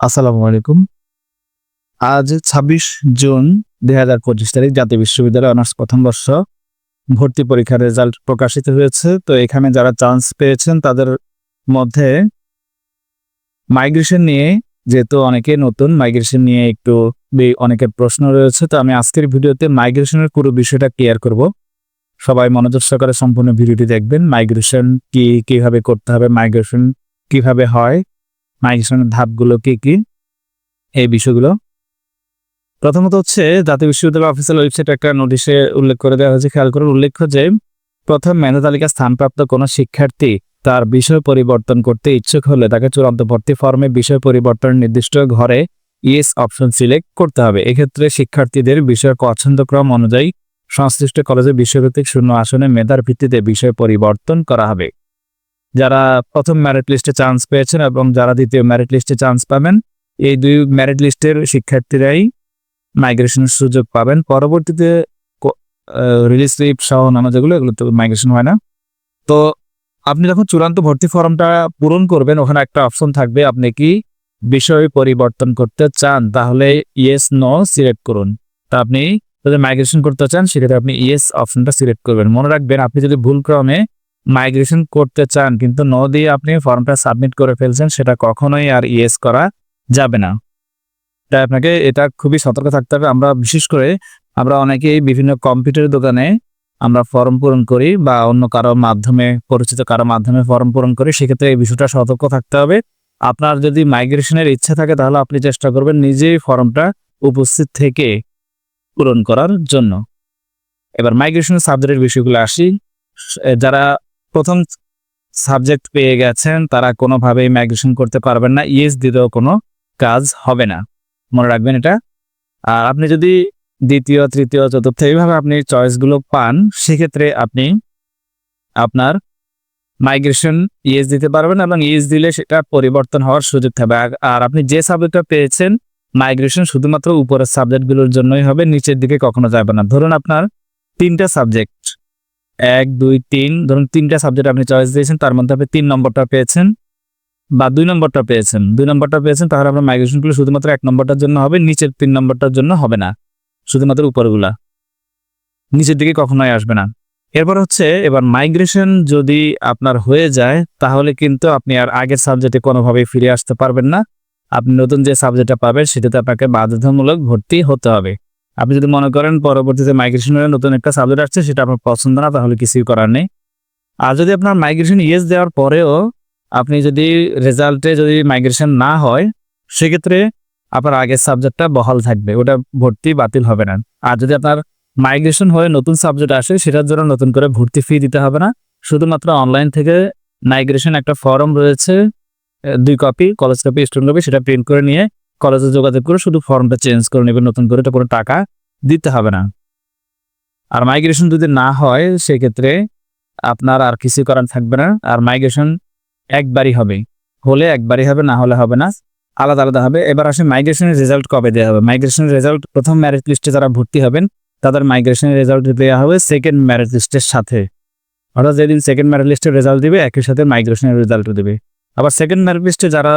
আসসালামু আলাইকুম। আজ ছাব্বিশ জুন দুই হাজার পঁচিশ তারিখ, জাতীয় বিশ্ববিদ্যালয় অনার্স প্রথম বর্ষ ভর্তি পরীক্ষার রেজাল্ট প্রকাশিত হয়েছে। তো এখানে যারা চান্স পেয়েছেন, তাদের মধ্যে মাইগ্রেশন নিয়ে, যেহেতু অনেকে নতুন মাইগ্রেশন নিয়ে একটু অনেকের প্রশ্ন রয়েছে। তো আমি আজকের ভিডিওতে মাইগ্রেশনের পুরো বিষয়টা ক্লিয়ার করব। সবাই মনোযোগ সহকারে সম্পূর্ণ ভিডিওটি দেখবেন। মাইগ্রেশন কি, কীভাবে করতে হবে মাইগ্রেশন কীভাবে হয় মাইগ্রেশনের ধাপগুলো কি কি? এই বিষয়গুলো। প্রথমত হচ্ছে জাতীয় বিশ্ববিদ্যালয় অফিসিয়াল ওয়েবসাইটে একটা নোটিশে উল্লেখ করে দেওয়া হয়েছে, খেয়াল করুন, উল্লেখ্য যে প্রথম মেধা তালিকা স্থানপ্রাপ্ত কোনো শিক্ষার্থী তার বিষয় পরিবর্তন করতে ইচ্ছুক হলে তাকে চূড়ান্ত ভর্তি ফর্মে বিষয় পরিবর্তন নির্দিষ্ট ঘরে ইয়েস অপশন সিলেক্ট করতে হবে। এক্ষেত্রে শিক্ষার্থীদের বিষয় পছন্দক্রম অনুযায়ী সংশ্লিষ্ট কলেজে বিষয়ভিত্তিক শূন্য আসনে মেধার ভিত্তিতে বিষয় পরিবর্তন করা হবে। যারা প্রথম মেরিট লিস্টে চান্স পেয়েছেন এবং যারা দ্বিতীয় মেরিট লিস্টে চান্স পাবেন, এই দুই মেরিট লিস্টের শিক্ষার্থীরাই মাইগ্রেশনের সুযোগ পাবেন। পরবর্তীতে রিলিজ স্লিপ সহ নানা যেগুলো, এগুলো তো মাইগ্রেশন হয় না। তো আপনি যখন চূড়ান্ত ভর্তি ফর্মটা পূরণ করবেন, ওখানে একটা অপশন থাকবে, আপনি কি বিষয় পরিবর্তন করতে চান, তাহলে ইয়েস নো সিলেক্ট করুন। তা আপনি যদি মাইগ্রেশন করতে চান, সেক্ষেত্রে আপনি ইয়েস অপশনটা সিলেক্ট করবেন। মনে রাখবেন, আপনি যদি ভুল ক্রমে মাইগ্রেশন করতে চান, কিন্তু ন দিয়ে আপনি ফর্মটা সাবমিট করে ফেলছেন, সেটা কখনোই আর ইয়েস করা যাবে না। তাই আপনাকে এটা খুবই সতর্ক থাকতে হবে। আমরা বিশেষ করে আমরা অনেকেই বিভিন্ন কম্পিউটার দোকানে আমরা ফর্ম পূরণ করি বা অন্য কারও মাধ্যমে, পরিচিত কারও মাধ্যমে ফর্ম পূরণ করি, সেক্ষেত্রে এই বিষয়টা সতর্ক থাকতে হবে। আপনার যদি মাইগ্রেশনের ইচ্ছা থাকে, তাহলে আপনি চেষ্টা করবেন নিজেই ফর্মটা উপস্থিত থেকে পূরণ করার জন্য। এবার মাইগ্রেশনের সাবজেক্টের বিষয়গুলো আসি। যারা প্রথম সাবজেক্ট পেয়ে গেছেন, তারা কোনোভাবেই মাইগ্রেশন করতে পারবেন না ইয়েস দিলেও কোনো কাজ হবে না। মনে রাখবেন এটা। আর আপনি যদি দ্বিতীয়, তৃতীয়, চতুর্থ এইভাবে আপনি চয়েসগুলো পান, সেক্ষেত্রে আপনি আপনার মাইগ্রেশন ইয়েস দিতে পারবেন এবং ইয়েস দিলে সেটা পরিবর্তন হওয়ার সুযোগ থাকবে। আর- আর আপনি যে সাবজেক্টটা পেয়েছেন মাইগ্রেশন শুধুমাত্র উপরের সাবজেক্টগুলোর জন্যই হবে, নিচের দিকে কখনো যাবে না। ধরুন আপনার তিনটা সাবজেক্ট এক, দুই, তিন। ধরুন তিনটা সাবজেক্ট আপনি চয়েস দিয়েছেন, তার মধ্যে আপনি তিন নম্বরটা পেয়েছেন বা দুই নম্বরটা পেয়েছেন। দুই নম্বরটা পেয়েছেন, তাহলে আপনার মাইগ্রেশনগুলো শুধুমাত্র এক নম্বরটার জন্য হবে, নিচের তিন নম্বরটার জন্য হবে না। শুধুমাত্র উপরগুলা। নিচের দিকে কখনোই আসবে না। এরপর হচ্ছে, এবার মাইগ্রেশন যদি আপনার হয়ে যায়, তাহলে কিন্তু আপনি আর আগের সাবজেক্টে কোনোভাবেই ফিরে আসতে পারবেন না। আপনি নতুন যে সাবজেক্টটা পাবেন, সেটাতে আপনাকে বাধ্যতামূলক ভর্তি হতে হবে। আপনি যদি মনে করেন পরবর্তীতে মাইগ্রেশনের নতুন একটা সাবজেক্ট আসছে, সেটা আপনার পছন্দ না, তাহলে কিছুই করার নেই। আর যদি আপনার মাইগ্রেশন ইয়েস দেওয়ার পরেও আপনি যদি রেজাল্টে যদি মাইগ্রেশন না হয়, সেক্ষেত্রে আপনার আগের সাবজেক্টটা বহাল থাকবে, ওটা ভর্তি বাতিল হবে না। আর যদি আপনার মাইগ্রেশন হয়ে নতুন সাবজেক্ট আসে, সেটার জন্য নতুন করে ভর্তি ফি দিতে হবে না। শুধুমাত্র অনলাইন থেকে মাইগ্রেশন একটা ফর্ম রয়েছে দুই copy college copy student copy সেটা প্রিন্ট করে নিয়ে কলেজে যোগাযোগ করে শুধু ফর্মটা চেঞ্জ করে নেবেন, নতুন করে, এটা কোনো টাকা দিতে হবে না। আর মাইগ্রেশন যদি না হয়, সেক্ষেত্রে আপনার আর কিছু করার থাকবে না। আর মাইগ্রেশন একবারই হবে। হলে একবারই হবে, না হলে হবে না। আলাদা আলাদা হবে। এবার আসে মাইগ্রেশনের রেজাল্ট কবে দেওয়া হবে? মাইগ্রেশনের রেজাল্ট প্রথম ম্যারিট লিস্টে যারা ভর্তি হবেন, তাদের মাইগ্রেশনের রেজাল্ট দেওয়া হবে সেকেন্ড ম্যারিট লিস্টের সাথে। অর্থাৎ যেদিন সেকেন্ড ম্যারিট লিস্টের রেজাল্ট দিবে, একই সাথে মাইগ্রেশনের রেজাল্টও দেবে। আবার সেকেন্ড ম্যারিট লিস্টে যারা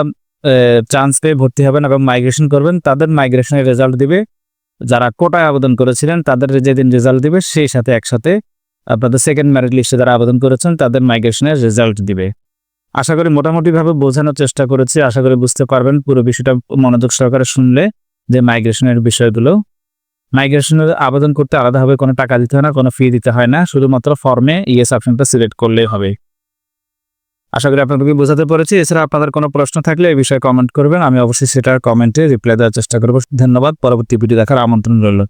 চান্স পেয়ে ভর্তি হবেন এবং মাইগ্রেশন করবেন, তাদের মাইগ্রেশনের রেজাল্ট দিবে। যারা কোটায় আবেদন করেছিলেন, তাদের যেদিন রেজাল্ট দিবে, সেই সাথে একসাথে আপনাদের সেকেন্ড ম্যারিট লিস্টে যারা আবেদন করেছেন, তাদের মাইগ্রেশনের রেজাল্ট দিবে। আশা করি মোটামুটিভাবে বোঝানোর চেষ্টা করেছি, আশা করি বুঝতে পারবেন। পুরো বিষয়টা মনোযোগ সহকারে শুনলে যে মাইগ্রেশনের বিষয়গুলো। মাইগ্রেশনের আবেদন করতে আলাদাভাবে কোনো টাকা দিতে হয় না, কোনো ফি দিতে হয় না, শুধুমাত্র ফর্মে ইয়েস অপশনটা সিলেক্ট করলেই হবে। আশা করি আপনাদেরকে বোঝাতে পেরেছি। এছাড়া আপনাদের কোনো প্রশ্ন থাকলে এই বিষয়ে কমেন্ট করবেন। আমি অবশ্যই সেটার কমেন্টে রিপ্লাই দেওয়ার চেষ্টা করব। ধন্যবাদ। পরবর্তী ভিডিও দেখার আমন্ত্রণ রইল।